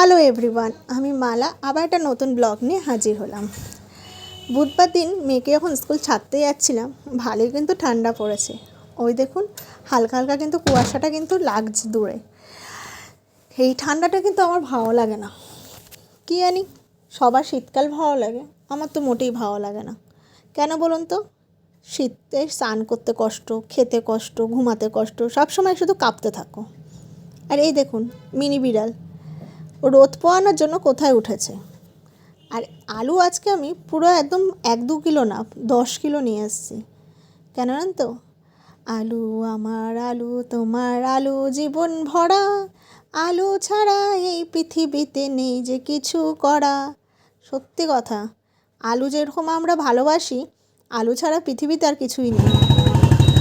Hello everyone আমি মালা, আবার একটা নতুন ব্লগ নিয়ে হাজির হলাম। বুধবার দিন মেয়েকে যখন স্কুল ছাড়তে যাচ্ছিলাম, ভালোই কিন্তু ঠান্ডা পড়েছে। ওই দেখুন, হালকা হালকা কিন্তু কুয়াশাটা কিন্তু লাগছে দূরে। এই ঠান্ডাটা কিন্তু আমার ভালো লাগে না। কি জানি, সবার শীতকাল ভালো লাগে, আমার তো মোটেই ভালো লাগে না। কেন বলুন তো? শীতে স্নান করতে কষ্ট, খেতে কষ্ট, ঘুমাতে কষ্ট, সবসময় শুধু কাঁপতে থাকো। আর এই দেখুন, মিনি বিড়াল। রোদ পোয়ানোর জন্য কোথায় উঠেছে? আর আলু আজকে আমি পুরো একদম এক দু কিলো না, দশ কিলো নিয়ে এসেছি। কেন জানেন তো আলু আমার আলু, তোমার আলু জীবন ভরা। আলু ছাড়া এই পৃথিবীতে নেই যে কিছু করা। সত্যি কথা, আলু যেরকম আমরা ভালোবাসি, আলু ছাড়া পৃথিবীতে আর কিছুই নেই।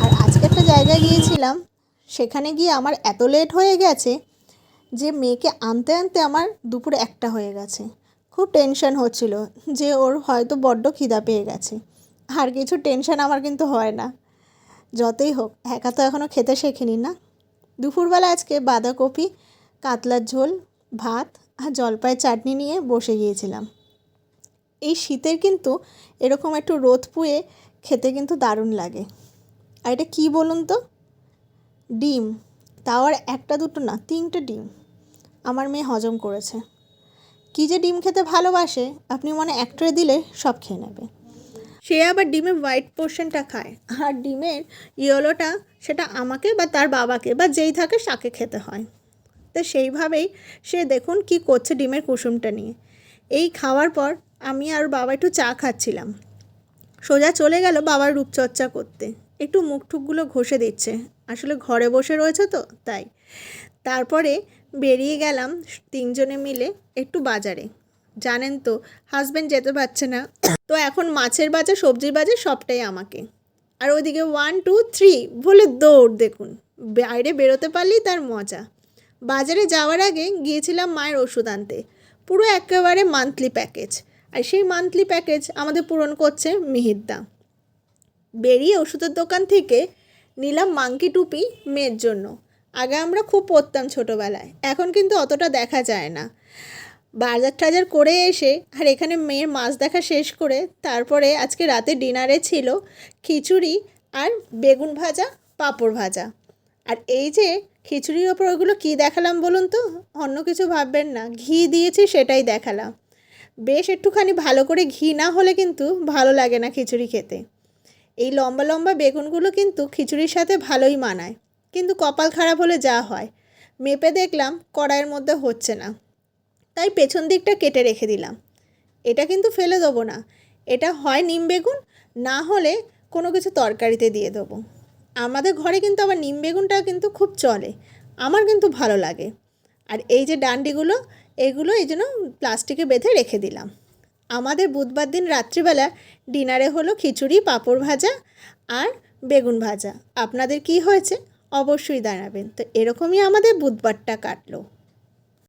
আর আজকে একটা জায়গায় গিয়েছিলাম, সেখানে গিয়ে আমার এত লেট হয়ে গেছে যে মেয়েকে আনতে আনতে আমার দুপুর একটা হয়ে গেছে। খুব টেনশন হচ্ছিল যে ওর হয়তো বড্ড খিদা পেয়ে গেছে। আর কিছু টেনশন আমার কিন্তু হয় না। যতই হোক, একা তো এখনও খেতে শেখেনি না। দুপুরবেলা আজকে বাঁধাকপি কাতলার ঝোল, ভাত আর জলপাইয়ের চাটনি নিয়ে বসে গিয়েছিলাম। এই শীতের কিন্তু এরকম একটু রোদ পুয়ে খেতে কিন্তু দারুণ লাগে। আর এটা কী বলুন তো? ডিম। তাও আর একটা দুটো না, তিনটে ডিম। আমার মেয়ে হজম করেছে। কী যে ডিম খেতে ভালোবাসে, আপনি মনে এক ট্রে দিলে সব খেয়ে নেবে। সে আবার ডিমের হোয়াইট পোর্শনটা খায়, আর ডিমের ইয়েলোটা সেটা আমাকে বা তার বাবাকে বা যেই থাকে তাকে খেতে হয়। তো সেইভাবেই সে দেখুন কি করছে ডিমের কুসুমটা নিয়ে। এই খাওয়ার পর আমি আর বাবা একটু চা খাচ্ছিলাম। সোজা চলে গেল বাবার রূপচর্চা করতে। একটু মুখ টুকগুলো ঘষে দিচ্ছে। আসলে ঘরে বসে রয়েছে তো, তাই। তারপরে বেরিয়ে গেলাম তিনজনে মিলে একটু বাজারে। জানেন তো হাজব্যান্ড যেতে পারছে না। তো এখন মাছের বাজার, সবজির বাজার সবটাই আমাকে। আর ওইদিকে ওয়ান টু থ্রি বলে দৌড় দেখুন। বাইরে বেরোতে পারলেই তার মজা। বাজারে যাওয়ার আগে গিয়েছিলাম মায়ের ওষুধ আনতে। পুরো একেবারে মান্থলি প্যাকেজ আর সেই মান্থলি প্যাকেজ আমাদের পূরণ করছে মিহিরদা বেরিয়ে ওষুধের দোকান থেকে নিলাম মাংকি টুপি মেয়ের জন্য। আগে আমরা খুব পরতাম ছোটোবেলায়, এখন কিন্তু অতটা দেখা যায় না। বাজার টাজার করে এসে, আর এখানে মেয়ের মাছ দেখা শেষ করে তারপরে আজকে রাতে ডিনারে ছিল খিচুড়ি আর বেগুন ভাজা, পাঁপড় ভাজা। আর এই যে খিচুড়ির ওপর ওগুলো কী দেখালাম বলুন তো? অন্য কিছু ভাববেন না, ঘি দিয়েছি সেটাই দেখালাম। বেশ একটুখানি ভালো করে ঘি না হলে কিন্তু ভালো লাগে না খিচুড়ি খেতে। এই লম্বা লম্বা বেগুনগুলো কিন্তু খিচুড়ির সাথে ভালোই মানায়। কিন্তু কপাল খারাপ হলে যা হয়। মেপে দেখলাম কড়াইয়ের মধ্যে হচ্ছে না। তাই পেছন দিকটা কেটে রেখে দিলাম। এটা কিন্তু ফেলে দেবো না। এটা হয় নিম বেগুন, না হলে কোনো কিছু তরকারিতে দিয়ে দেবো। আমাদের ঘরে কিন্তু আবার নিম বেগুনটা কিন্তু খুব চলে। আমার কিন্তু ভালো লাগে। আর এই যে ডান্ডিগুলো, এগুলো এই জন্য প্লাস্টিকে বেঁধে রেখে দিলাম। আমাদের বুধবার দিন রাত্রিবেলা ডিনারে হলো খিচুড়ি, পাঁপড় ভাজা আর বেগুন ভাজা। আপনাদের কি হয়েছে? অবশ্যই দাঁড়াবেন তো এরকমই আমাদের বুধবারটা কাটলো।